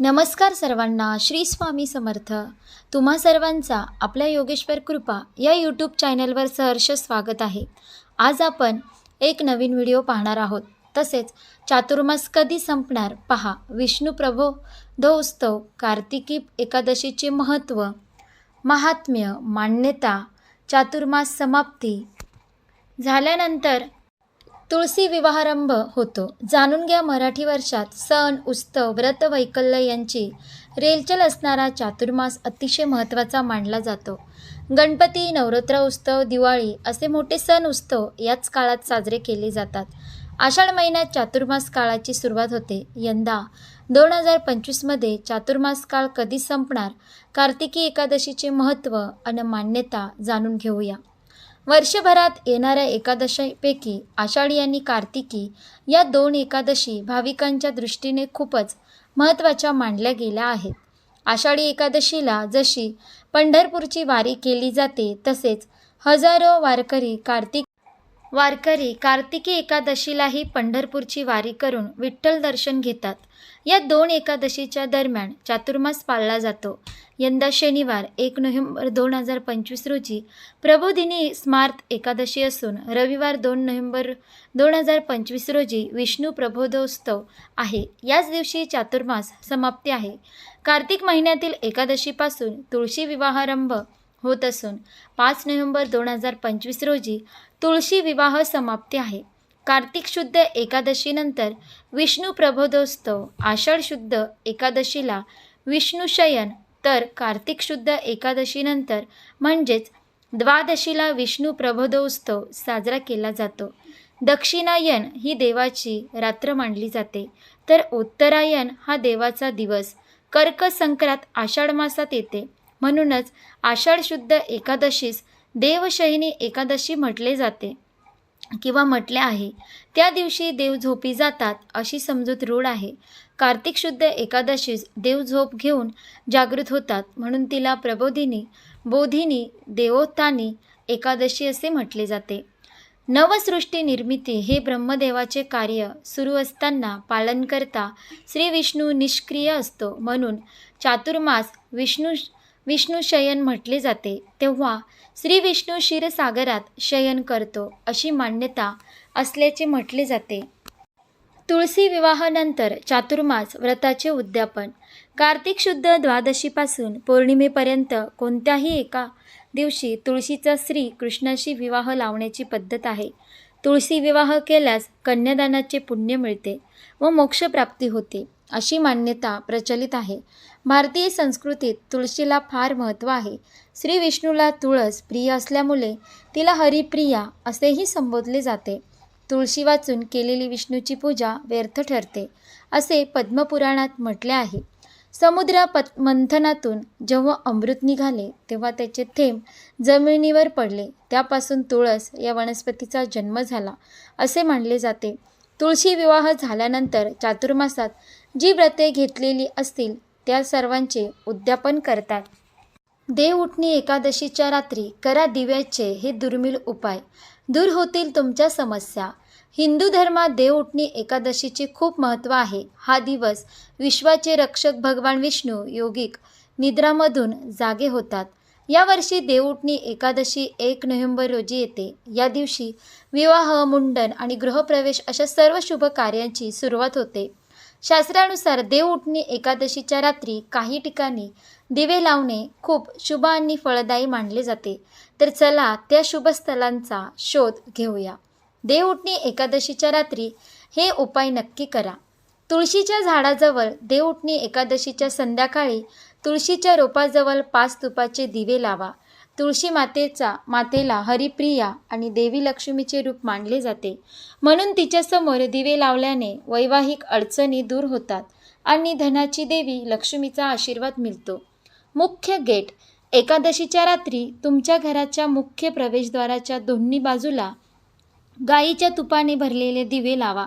नमस्कार सर्वांना श्री स्वामी समर्थ. तुम्हा सर्वांचा आपल्या योगेश्वर कृपा या यूट्यूब चॅनलवर सहर्ष स्वागत आहे. आज आपण एक नवीन व्हिडिओ पाहणार आहोत. तसेच चातुर्मास कधी संपणार पहा. विष्णू प्रभो उत्सव कार्तिकी एकादशीचे महत्त्व महात्म्य मान्यता चातुर्मास समाप्ती झाल्यानंतर तुळशी विवाहारंभ होतो. जाणून घ्या मराठी वर्षात सण उत्सव व्रत वैकल्य यांची. रेलचल असणारा चातुर्मास अतिशय महत्त्वाचा मानला जातो. गणपती नवरात्र उत्सव दिवाळी असे मोठे सण उत्सव याच काळात साजरे केले जातात. आषाढ महिन्यात चातुर्मास काळाची सुरुवात होते. यंदा दोन हजार पंचवीसमध्ये चातुर्मास काळ कधी संपणार? कार्तिकी एकादशीचे महत्त्व आणि मान्यता जाणून घेऊया. वर्षभरात येणाऱ्या एकादशीपैकी आषाढी आणि कार्तिकी या दोन एकादशी भाविकांच्या दृष्टीने खूपच महत्त्वाच्या मानल्या गेल्या आहेत. आषाढी एकादशीला जशी पंढरपूरची वारी केली जाते तसेच हजारो वारकरी कार्तिक वारकरी कार्तिकी एकादशीलाही पंढरपूरची वारी करून विठ्ठल दर्शन घेतात. या दोन एकादशीच्या दरम्यान चातुर्मास पाळला जातो. यंदा शनिवार एक नोव्हेंबर दोन हजार पंचवीस रोजी प्रबोधिनी स्मार्त एकादशी असून रविवार दोन नोव्हेंबर दोन हजार पंचवीस रोजी विष्णू प्रबोधोत्सव आहे. याच दिवशी चातुर्मास समाप्ती आहे. कार्तिक महिन्यातील एकादशीपासून तुळशी विवाहारंभ होत असून पाच नोव्हेंबर दोन हजार पंचवीस रोजी तुळशी विवाह समाप्ती आहे. कार्तिक शुद्ध एकादशीनंतर विष्णू प्रबोधोत्सव आषाढ शुद्ध एकादशीला विष्णुशयन तर कार्तिक शुद्ध एकादशीनंतर म्हणजेच द्वादशीला विष्णू प्रबोधोत्सव साजरा केला जातो. दक्षिणायन ही देवाची रात्र मानली जाते. तर उत्तरायण हा देवाचा दिवस. कर्क संक्रांत आषाढ मासात येते. म्हणूनच आषाढ शुद्ध एकादशीस देवशयनी एकादशी म्हटले जाते किंवा म्हटले आहे. त्या दिवशी देव झोपी जातात अशी समजूत रूढ आहे. कार्तिक शुद्ध एकादशीस देव झोप घेऊन जागृत होतात म्हणून तिला प्रबोधिनी बोधिनी देवोत्थानी एकादशी असे म्हटले जाते. नवसृष्टी निर्मिती हे ब्रह्मदेवाचे कार्य सुरू असताना पालन करता श्री विष्णू निष्क्रिय असतो म्हणून चातुर्मास विष्णू विष्णू शयन म्हटले जाते तेव्हा श्री विष्णू क्षीरसागरात शयन करतो अशी मान्यता असल्याचे म्हटले जाते. तुळशी विवाहानंतर चातुर्मास व्रताचे उद्यापन. कार्तिक शुद्ध द्वादशीपासून पौर्णिमेपर्यंत कोणत्याही एका दिवशी तुळशीचा श्री कृष्णाशी विवाह लावण्याची पद्धत आहे. तुळशी विवाह केल्यास कन्यादानाचे पुण्य मिळते व मोक्षप्राप्ती होते. अशी मान्यता प्रचलित आहे. भारतीय संस्कृतीत तुळशीला फार महत्त्व आहे. श्री विष्णूला तुळस प्रिय असल्यामुळे तिला हरिप्रिया असेही संबोधले जाते. तुळशी वाचून केलेली विष्णूची पूजा व्यर्थ ठरते असे पद्मपुराणात म्हटले आहे. समुद्र पत मंथनातून जेव्हा अमृत निघाले तेव्हा त्याचे थेंब जमिनीवर पडले. त्यापासून तुळस या वनस्पतीचा जन्म झाला असे मानले जाते. तुळशी विवाह झाल्यानंतर चातुर्मासात जी व्रते घेतलेली असतील त्या सर्वांचे उद्यापन करतात. देव उठणी एकादशीच्या रात्री करा दिव्याचे हे दुर्मिळ उपाय. दूर होतील तुमच्या समस्या. हिंदू धर्मात देव उठणी एकादशीचे खूप महत्त्व आहे. हा दिवस विश्वाचे रक्षक भगवान विष्णू योगिक निद्रामधून जागे होतात. यावर्षी देवउठणी एकादशी एक नोव्हेंबर रोजी येते. या दिवशी विवाह मुंडन आणि गृहप्रवेश अशा सर्व शुभ कार्यांची सुरुवात होते. शास्त्रानुसार देव उठणी एकादशीच्या रात्री काही ठिकाणी दिवे लावणे खूप शुभ आणि फळदायी मानले जाते. तर चला त्या शुभ स्थलांचा शोध घेऊया. देव उठणी एकादशीच्या रात्री हे उपाय नक्की करा. तुळशीच्या झाडाजवळ देव उठणी एकादशीच्या संध्याकाळी तुळशीच्या रोपाजवळ पाच तुपाचे दिवे लावा. तुळशी मातेचा मातेला हरिप्रिया आणि देवी लक्ष्मीचे रूप मानले जाते. म्हणून तिच्यासमोर दिवे लावल्याने वैवाहिक अडचणी दूर होतात आणि धनाची देवी लक्ष्मीचा आशीर्वाद मिळतो. मुख्य गेट एकादशीच्या रात्री तुमच्या घराच्या मुख्य प्रवेशद्वाराच्या दोन्ही बाजूला गाईच्या तुपाने भरलेले दिवे लावा.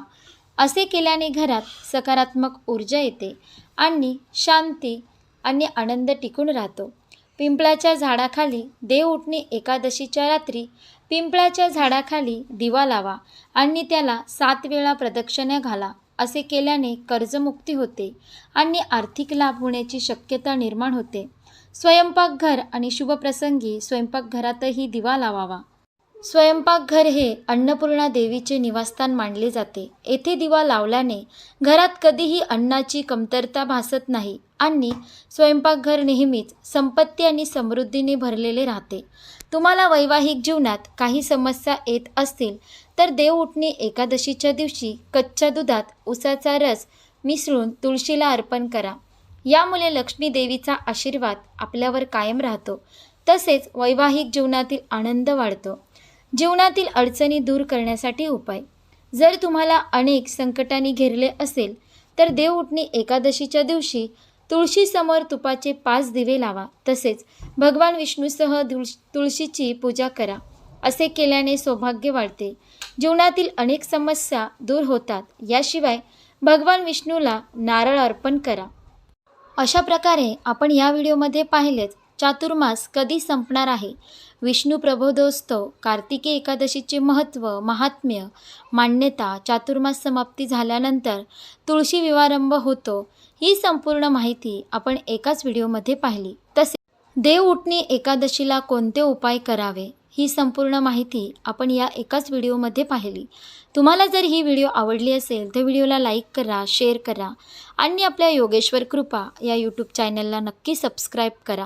असे केल्याने घरात सकारात्मक ऊर्जा येते आणि शांती आणि आनंद टिकून राहतो. पिंपळाच्या झाडाखाली देव उठणे एकादशीच्या रात्री पिंपळाच्या झाडाखाली दिवा लावा आणि त्याला सात वेळा प्रदक्षिण्या घाला असे केल्याने कर्जमुक्ती होते आणि आर्थिक लाभ होण्याची शक्यता निर्माण होते. स्वयंपाकघर आणि शुभप्रसंगी स्वयंपाकघरातही दिवा लावावा. स्वयंपाकघर हे अन्नपूर्णा देवीचे निवासस्थान मानले जाते. येथे दिवा लावल्याने घरात कधीही अन्नाची कमतरता भासत नाही आणि स्वयंपाकघर नेहमीच संपत्ती आणि समृद्धीने भरलेले राहते. तुम्हाला वैवाहिक जीवनात काही समस्या येत असतील तर देवउठणी एकादशीच्या दिवशी कच्च्या दुधात उसाचा रस मिसळून तुळशीला अर्पण करा. यामुळे लक्ष्मी देवीचा आशीर्वाद आपल्यावर कायम राहतो. तसेच वैवाहिक जीवनातील आनंद वाढतो. जीवनातील अडचणी दूर करण्यासाठी उपाय. जर तुम्हाला अनेक संकटांनी घेरले असेल तर देवउठणी एकादशीच्या दिवशी तुळशीसमोर तुपाचे पाच दिवे लावा. तसेच भगवान विष्णूसह तुळश तुळशीची पूजा करा. असे केल्याने सौभाग्य वाढते. जीवनातील अनेक समस्या दूर होतात. याशिवाय भगवान विष्णूला नारळ अर्पण करा. अशा प्रकारे आपण या व्हिडिओमध्ये पाहिलेच चातुर्मास कधी संपणार आहे? विष्णू प्रबोधोत्सव कार्तिकी एकादशीचे महत्त्व महात्म्य मान्यता चातुर्मास समाप्ती झाल्यानंतर तुळशी विवारंभ होतो ही संपूर्ण माहिती आपण एकाच व्हिडिओमध्ये पाहिली. तसे देव उठणी एकादशीला कोणते उपाय करावे ही संपूर्ण माहिती आपण या एकाच व्हिडिओमध्ये पाहिली. तुम्हाला जर ही व्हिडिओ आवडली असेल तर व्हिडिओला लाईक करा शेअर करा आणि आपल्या योगेश्वर कृपा या यूट्यूब चॅनलला नक्की सबस्क्राईब करा.